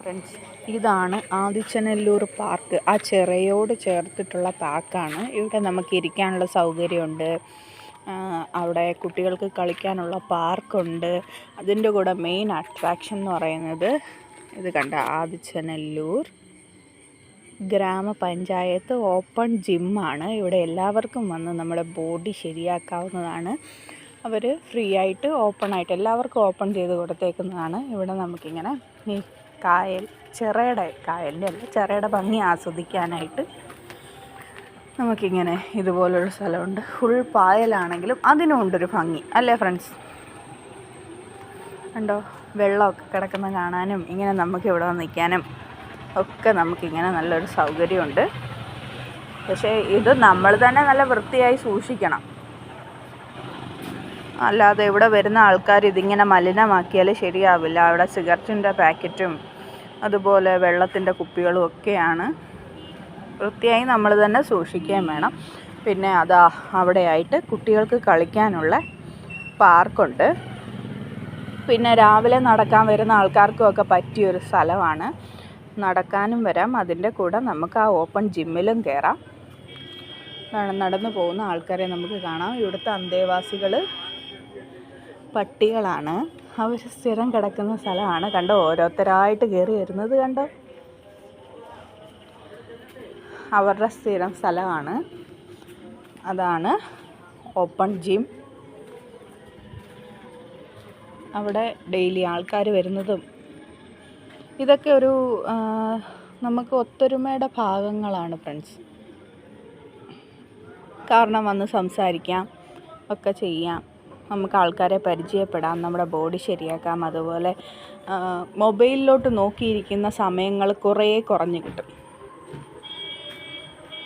Friends ഇതാണ് Adichanallur park. ആ ചിറയോട് ചേർത്തിട്ടുള്ള പാർക്കാണ്. ഇവിടെ നമുക്ക് ഇരിക്കാനുള്ള സൗകര്യമുണ്ട്. അവിടെ കുട്ടികൾക്ക് കളിക്കാനുള്ള പാർക്കുണ്ട്. അതിന്റെ കൂടെ മെയിൻ അട്രാക്ഷൻ എന്ന് പറയുന്നത് ഇത് കണ്ട ആദിച്ചനല്ലൂർ ഗ്രാമപഞ്ചായത്ത് ഓപ്പൺ ജിമ്മാണ് ഇവിടെ എല്ലാവർക്കും വന്ന് നമ്മുടെ ബോഡി ശരിയാക്കാവുന്നതാണ്. അവർ ഫ്രീ ആയിട്ട് ഓപ്പൺ ആയിട്ട് എല്ലാവർക്കും ഓപ്പൺ ചെയ്ത് കൊടുത്തേക്കുന്നതാണ്. ഇവിടെ നമുക്കിങ്ങനെ കായൽ ചിറയുടെ കായലിന്റെ അല്ല ചിറയുടെ ഭംഗി ആസ്വദിക്കാനായിട്ട് നമുക്കിങ്ങനെ ഇതുപോലൊരു സ്ഥലമുണ്ട്. ഫുൾ പായലാണെങ്കിലും അതിനും ഉണ്ടൊരു ഭംഗി. അല്ലേ ഫ്രണ്ട്സ്? കണ്ടോ? വെള്ളമൊക്കെ കിടക്കുന്ന കാണാനും ഇങ്ങനെ നമുക്ക് ഇവിടെ വന്ന് നിൽക്കാനും ഒക്കെ നമുക്കിങ്ങനെ നല്ലൊരു സൗകര്യമുണ്ട്. പക്ഷേ ഇത് നമ്മൾ തന്നെ നല്ല വൃത്തിയായി സൂക്ഷിക്കണം. അല്ലാതെ ഇവിടെ വരുന്ന ആൾക്കാർ ഇതിങ്ങനെ മലിനമാക്കിയാൽ ശരിയാവില്ല. അവിടെ സിഗരറ്റിന്റെ പാക്കറ്റും അതുപോലെ വെള്ളത്തിന്റെ കുപ്പികളും ഒക്കെയാണ് വൃത്തിയായി നമ്മൾ തന്നെ സൂക്ഷിക്കുകയും വേണം. പിന്നെ അതാ അവിടെയായിട്ട് കുട്ടികൾക്ക് കളിക്കാനുള്ള പാർക്കുണ്ട്. പിന്നെ രാവിലെ നടക്കാൻ വരുന്ന ആൾക്കാർക്കും ഒക്കെ പറ്റിയൊരു സ്ഥലമാണ്. നടക്കാനും വരാം. അതിന്റെ കൂടെ നമുക്ക് ആ ഓപ്പൺ ജിമ്മിലും കയറാം. നട- നടന്നു പോകുന്ന ആൾക്കാരെ നമുക്ക് കാണാം. ഇവിടുത്തെ അന്തേവാസികൾ പട്ടികളാണ്. അവർ സ്ഥിരം കിടക്കുന്ന സ്ഥലമാണ്. കണ്ടോ? ഓരോരുത്തരായിട്ട് കയറി വരുന്നത് കണ്ടോ? അവരുടെ സ്ഥിരം സ്ഥലമാണ്. അതാണ് ഓപ്പൺ ജിം. അവിടെ ഡെയിലി ആൾക്കാർ വരുന്നതും ഇതൊക്കെ ഒരു നമുക്ക് ഒത്തൊരുമയുടെ ഭാഗങ്ങളാണ് ഫ്രണ്ട്സ്. കാരണം വന്ന് സംസാരിക്കാം ഒക്കെ ചെയ്യാം. നമുക്ക് ആൾക്കാരെ പരിചയപ്പെടാം നമ്മുടെ ബോഡി ശരിയാക്കാം അതുപോലെ മൊബൈലിലോട്ട് നോക്കിയിരിക്കുന്ന സമയങ്ങൾ കുറേ കുറഞ്ഞ് കിട്ടും.